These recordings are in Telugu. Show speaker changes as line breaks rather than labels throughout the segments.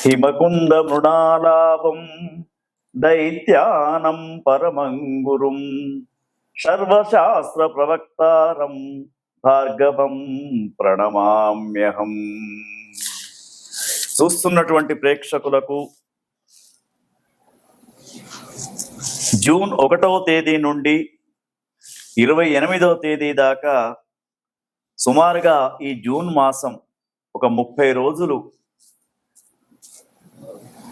హిమకుంద మృణాలాభం దైత్యానం పరమంగురుం సర్వశాస్త్ర ప్రవక్తారం భార్గవం ప్రణమామ్యహం చూస్తున్నటువంటి ప్రేక్షకులకు జూన్ ఒకటవ తేదీ నుండి ఇరవై ఎనిమిదవ తేదీ దాకా సుమారుగా ఈ జూన్ మాసం ఒక ముప్పై రోజులు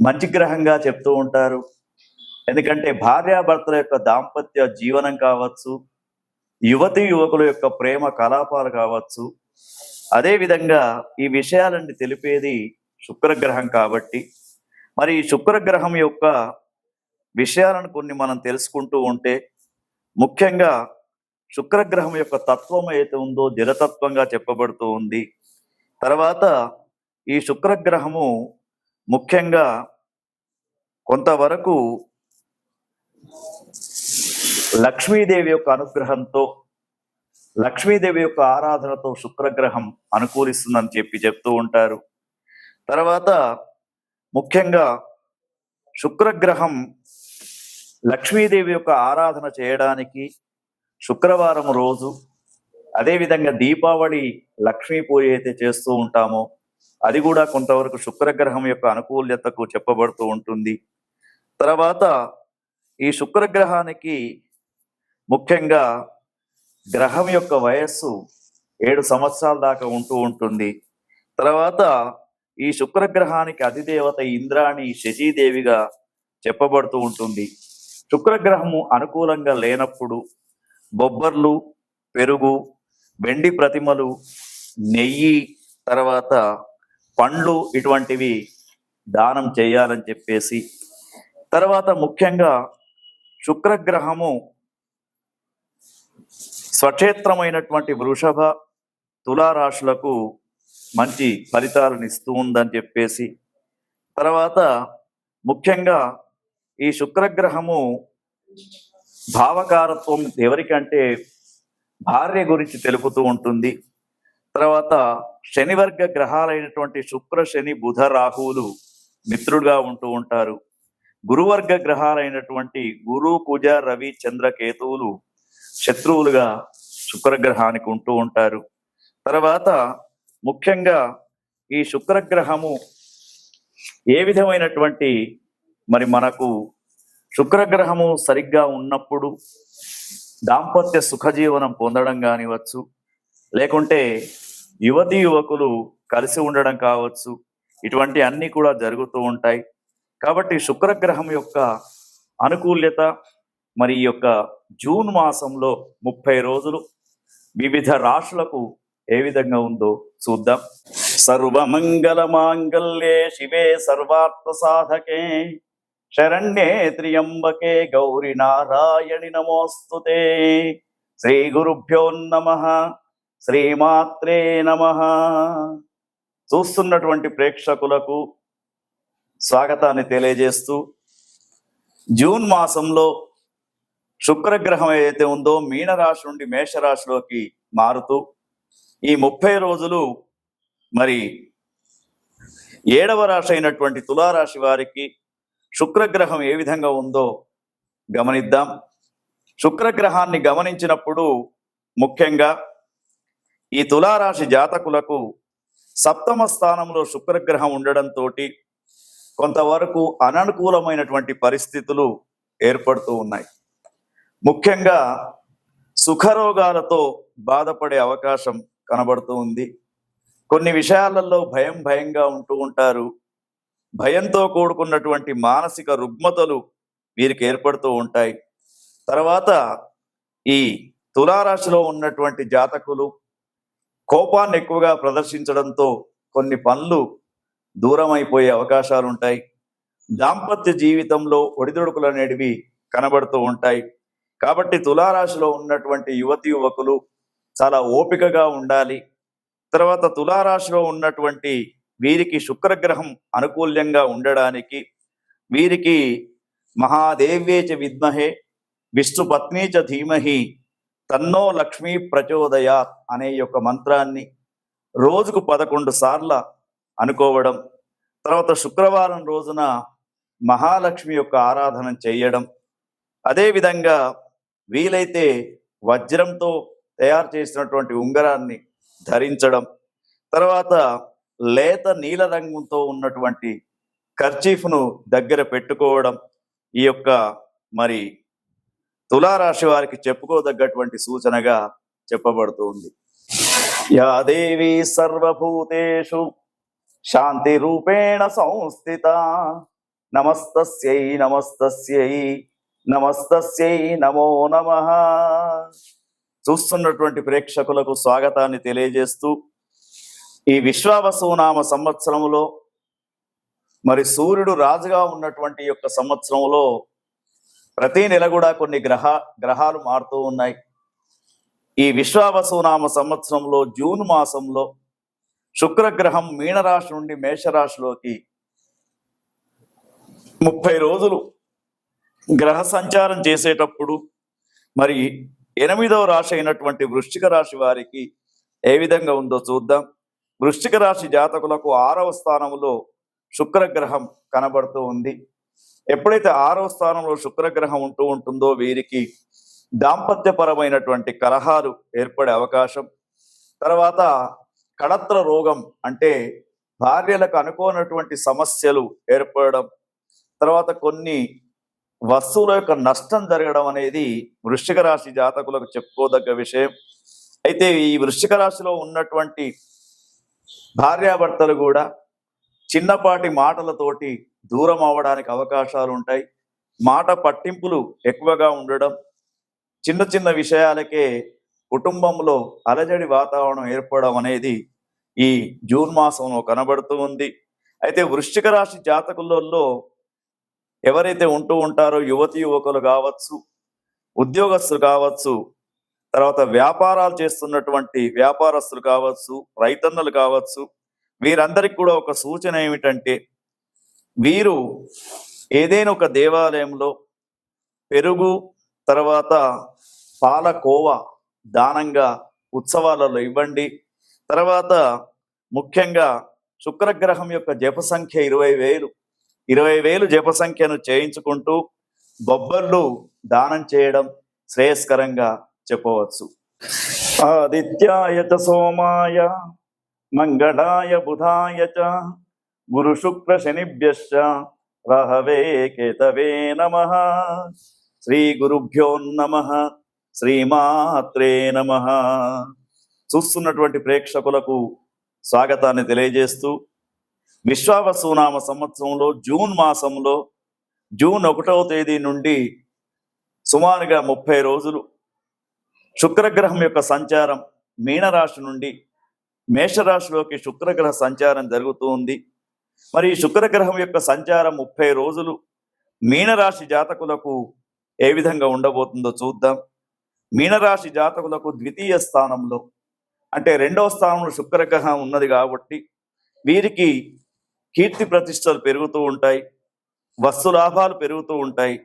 మంచి గ్రహంగా చెప్తూ ఉంటారు. ఎందుకంటే భార్యాభర్తల యొక్క దాంపత్య జీవనం కావచ్చు యువతి యువకుల యొక్క ప్రేమ కలాపాలు కావచ్చు అదే విధంగా ఈ విషయాలన్నీ తెలిపేది శుక్రగ్రహం కాబట్టి. మరి ఈ శుక్రగ్రహం యొక్క విషయాలను కొన్ని మనం తెలుసుకుంటూ ఉంటే ముఖ్యంగా శుక్రగ్రహం యొక్క తత్వం ఏదైతే ఉందో జలతత్వంగా చెప్పబడుతూ ఉంది. తర్వాత ఈ శుక్రగ్రహము ముఖ్యంగా కొంతవరకు లక్ష్మీదేవి యొక్క అనుగ్రహంతో లక్ష్మీదేవి యొక్క ఆరాధనతో శుక్రగ్రహం అనుకూలిస్తుందని చెప్పి చెప్తూ ఉంటారు. తర్వాత ముఖ్యంగా శుక్రగ్రహం లక్ష్మీదేవి యొక్క ఆరాధన చేయడానికి శుక్రవారం రోజు అదేవిధంగా దీపావళి లక్ష్మీ పూజ అయితే చేస్తూ ఉంటామో అది కూడా కొంతవరకు శుక్రగ్రహం యొక్క అనుకూల్యతకు చెప్పబడుతూ ఉంటుంది. తర్వాత ఈ శుక్రగ్రహానికి ముఖ్యంగా గ్రహం యొక్క వయస్సు ఏడు సంవత్సరాల దాకా ఉంటూ ఉంటుంది. తర్వాత ఈ శుక్రగ్రహానికి అధిదేవత ఇంద్రాణి శశీదేవిగా చెప్పబడుతూ ఉంటుంది. శుక్రగ్రహము అనుకూలంగా లేనప్పుడు బొబ్బర్లు పెరుగు వెండి ప్రతిమలు నెయ్యి తర్వాత పండ్లు ఇటువంటివి దానం చేయాలని చెప్పేసి తర్వాత ముఖ్యంగా శుక్రగ్రహము స్వక్షేత్రమైనటువంటి వృషభ తులారాశులకు మంచి ఫలితాలను ఇస్తూ ఉందని చెప్పేసి తర్వాత ముఖ్యంగా ఈ శుక్రగ్రహము భావకారత్వం ఎవరికంటే భార్య గురించి తెలుపుతూ ఉంటుంది. తర్వాత శనివర్గ గ్రహాలైనటువంటి శుక్ర శని బుధ రాహువులు మిత్రుడుగా ఉంటూ ఉంటారు. గురువర్గ గ్రహాలైనటువంటి గురు కుజ రవి చంద్ర కేతువులు శత్రువులుగా శుక్రగ్రహానికి ఉంటూ ఉంటారు. తర్వాత ముఖ్యంగా ఈ శుక్రగ్రహము ఏ విధమైనటువంటి మరి మనకు శుక్రగ్రహము సరిగ్గా ఉన్నప్పుడు దాంపత్య సుఖజీవనం పొందడం కానివచ్చు లేకుంటే యువతి యువకులు కలిసి ఉండడం కావచ్చు ఇటువంటి అన్నీ కూడా జరుగుతూ ఉంటాయి. కాబట్టి శుక్రగ్రహం యొక్క అనుకూల్యత మరి ఈ యొక్క జూన్ మాసంలో ముప్పై రోజులు వివిధ రాశులకు ఏ విధంగా ఉందో చూద్దాం. సర్వమంగళ మాంగళ్యే శివే సర్వార్థ సాధకే శరణ్యే త్రియంబకే గౌరి నారాయణి నమోస్తుతే. శ్రీ గురుభ్యో నమ శ్రీమాత్రే నమ. చూస్తున్నటువంటి ప్రేక్షకులకు స్వాగతాన్ని తెలియజేస్తూ జూన్ మాసంలో శుక్రగ్రహం ఏదైతే ఉందో మీనరాశి నుండి మేషరాశిలోకి మారుతూ ఈ ముప్పై రోజులు మరి ఏడవ రాశి అయినటువంటి తులారాశి వారికి శుక్రగ్రహం ఏ విధంగా ఉందో గమనిద్దాం. శుక్రగ్రహాన్ని గమనించినప్పుడు ముఖ్యంగా ఈ తులారాశి జాతకులకు సప్తమ స్థానంలో శుక్రగ్రహం ఉండడంతో కొంతవరకు అననుకూలమైనటువంటి పరిస్థితులు ఏర్పడుతూ ఉన్నాయి. ముఖ్యంగా సుఖరోగాలతో బాధపడే అవకాశం కనబడుతూ ఉంది. కొన్ని విషయాలలో భయం భయంగా ఉంటూ ఉంటారు. భయంతో కూడుకున్నటువంటి మానసిక రుగ్మతలు వీరికి ఏర్పడుతూ ఉంటాయి. తర్వాత ఈ తులారాశిలో ఉన్నటువంటి జాతకులు కోపాన్ని ఎక్కువగా ప్రదర్శించడంతో కొన్ని పనులు దూరం అయిపోయే అవకాశాలు ఉంటాయి దాంపత్య జీవితంలో ఒడిదుడుకులు అనేటివి కనబడుతూ ఉంటాయి. కాబట్టి తులారాశిలో ఉన్నటువంటి యువతి యువకులు చాలా ఓపికగా ఉండాలి. తర్వాత తులారాశిలో ఉన్నటువంటి వీరికి శుక్రగ్రహం అనుకూల్యంగా ఉండడానికి వీరికి మహాదేవ్యేచ చ విద్మహే విష్ణు పత్ని చ ధీమహి తన్నో లక్ష్మీ ప్రచోదయాత్ అనే యొక్క మంత్రాన్ని రోజుకు పదకొండు సార్ల అనుకోవడం తర్వాత శుక్రవారం రోజున మహాలక్ష్మి యొక్క ఆరాధన చేయడం అదేవిధంగా వీలైతే వజ్రంతో తయారు చేసినటువంటి ఉంగరాన్ని ధరించడం తర్వాత లేత నీల రంగుతో ఉన్నటువంటి కర్చీఫ్ను దగ్గర పెట్టుకోవడం ఈ యొక్క మరి తులారాశి వారికి చెప్పుకోదగ్గటువంటి సూచనగా చెప్పబడుతుంది యాదేవి సర్వభూతేషు శాంతి రూపేణ సంస్థిత. నమస్తస్యై నమస్తస్యై నమస్తస్యై నమో నమ. చూస్తున్నటువంటి ప్రేక్షకులకు స్వాగతాన్ని తెలియజేస్తూ ఈ విశ్వావసునామ సంవత్సరంలో మరి సూర్యుడు రాజుగా ఉన్నటువంటి యొక్క సంవత్సరంలో ప్రతి నెల కూడా కొన్ని గ్రహ గ్రహాలు మారుతూ ఉన్నాయి. ఈ విశ్వావసునామ సంవత్సరంలో జూన్ మాసంలో శుక్రగ్రహం మీనరాశి నుండి మేషరాశిలోకి ముప్పై రోజులు గ్రహ సంచారం చేసేటప్పుడు మరి ఎనిమిదవ రాశి అయినటువంటి వృశ్చిక రాశి వారికి ఏ విధంగా ఉందో చూద్దాం. వృశ్చిక రాశి జాతకులకు ఆరవ స్థానంలో శుక్రగ్రహం కనబడుతూ ఉంది. ఎప్పుడైతే ఆరవ స్థానంలో శుక్రగ్రహం ఉంటూ ఉంటుందో వీరికి దాంపత్యపరమైనటువంటి కలహాలు ఏర్పడే అవకాశం. తర్వాత కళత్ర రోగం అంటే భార్యలకు అనుకోనటువంటి సమస్యలు ఏర్పడడం తర్వాత కొన్ని వస్తువుల యొక్క నష్టం జరగడం అనేది వృశ్చిక రాశి జాతకులకు చెప్పుకోదగ్గ విషయం. అయితే ఈ వృశ్చిక రాశిలో ఉన్నటువంటి భార్యాభర్తలు కూడా చిన్నపాటి మాటలతోటి దూరం అవ్వడానికి అవకాశాలు ఉంటాయి. మాట పట్టింపులు ఎక్కువగా ఉండడం చిన్న చిన్న విషయాలకే కుటుంబంలో అలజడి వాతావరణం ఏర్పడడం అనేది ఈ జూన్ మాసంలో కనబడుతూ ఉంది. అయితే వృశ్చిక రాశి జాతకులలో ఎవరైతే ఉంటూ ఉంటారో యువతి యువకులు కావచ్చు ఉద్యోగస్తులు కావచ్చు తర్వాత వ్యాపారాలు చేస్తున్నటువంటి వ్యాపారస్తులు కావచ్చు రైతన్నలు కావచ్చు వీరందరికి కూడా ఒక సూచన ఏమిటంటే వీరు ఏదైనా ఒక దేవాలయంలో పెరుగు తర్వాత పాలకోవ దానంగా ఉత్సవాలలో ఇవ్వండి. తర్వాత ముఖ్యంగా శుక్రగ్రహం యొక్క జప సంఖ్య ఇరవై వేలు. ఇరవై వేలు జప సంఖ్యను చేయించుకుంటూ బొబ్బర్లు దానం చేయడం శ్రేయస్కరంగా చెప్పవచ్చు. ఆదిత్యాయ చ సోమాయ మంగళాయ బుధాయ చ గురు శుక్ర శనిభ్యశ్చ రహవే కేతవే నమ శ్రీ గురుభ్యో నమ. శ్రీమాత్రే నమ. చూస్తున్నటువంటి ప్రేక్షకులకు స్వాగతాన్ని తెలియజేస్తూ విశ్వావసునామ సంవత్సరంలో జూన్ మాసంలో జూన్ ఒకటవ తేదీ నుండి సుమారుగా ముప్పై రోజులు శుక్రగ్రహం యొక్క సంచారం మీనరాశి నుండి మేషరాశిలోకి శుక్రగ్రహ సంచారం జరుగుతూ ఉంది. మరి శుక్రగ్రహం యొక్క సంచారం ముప్పై రోజులు మీనరాశి జాతకులకు ఏ విధంగా ఉండబోతుందో చూద్దాం. మీనరాశి జాతకులకు ద్వితీయ స్థానంలో అంటే రెండవ స్థానంలో శుక్రగ్రహం ఉన్నది కాబట్టి వీరికి కీర్తి ప్రతిష్టలు పెరుగుతూ ఉంటాయి వస్తు లాభాలు పెరుగుతూ ఉంటాయి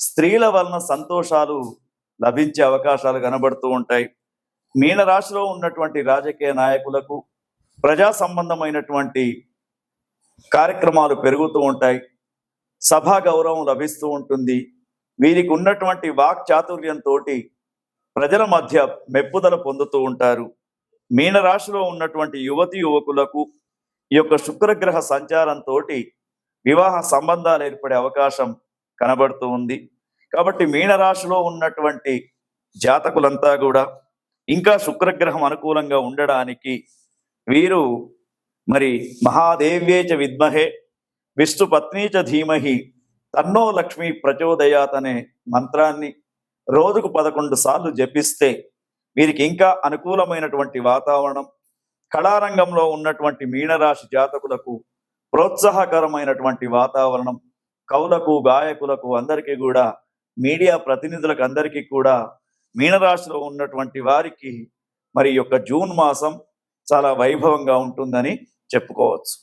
స్త్రీల వలన సంతోషాలు లభించే అవకాశాలు కనబడుతూ ఉంటాయి. మీనరాశిలో ఉన్నటువంటి రాజకీయ నాయకులకు ప్రజా సంబంధమైనటువంటి కార్యక్రమాలు పెరుగుతూ ఉంటాయి సభా గౌరవం లభిస్తూ ఉంటుంది. వీరికి ఉన్నటువంటి వాక్ చాతుర్యంతో ప్రజల మధ్య మెప్పుదల పొందుతూ ఉంటారు. మీనరాశిలో ఉన్నటువంటి యువతి యువకులకు ఈ యొక్క శుక్రగ్రహ సంచారంతో వివాహ సంబంధాలు ఏర్పడే అవకాశం కనబడుతూ ఉంది. కాబట్టి మీనరాశిలో ఉన్నటువంటి జాతకులంతా కూడా ఇంకా శుక్రగ్రహం అనుకూలంగా ఉండడానికి వీరు మరి మహాదేవ్యేచ విద్మహే విష్ణు పత్నీచ ధీమహి తన్నో లక్ష్మి ప్రచోదయాత్ అనే మంత్రాన్ని రోజుకు పదకొండు సార్లు జపిస్తే వీరికి ఇంకా అనుకూలమైనటువంటి వాతావరణం కళారంగంలో ఉన్నటువంటి మీనరాశి జాతకులకు ప్రోత్సాహకరమైనటువంటి వాతావరణం కవులకు గాయకులకు అందరికీ కూడా మీడియా ప్రతినిధులకు అందరికీ కూడా మీనరాశిలో ఉన్నటువంటి వారికి మరి యొక్క జూన్ మాసం చాలా వైభవంగా ఉంటుందని చెప్పుకోవచ్చు.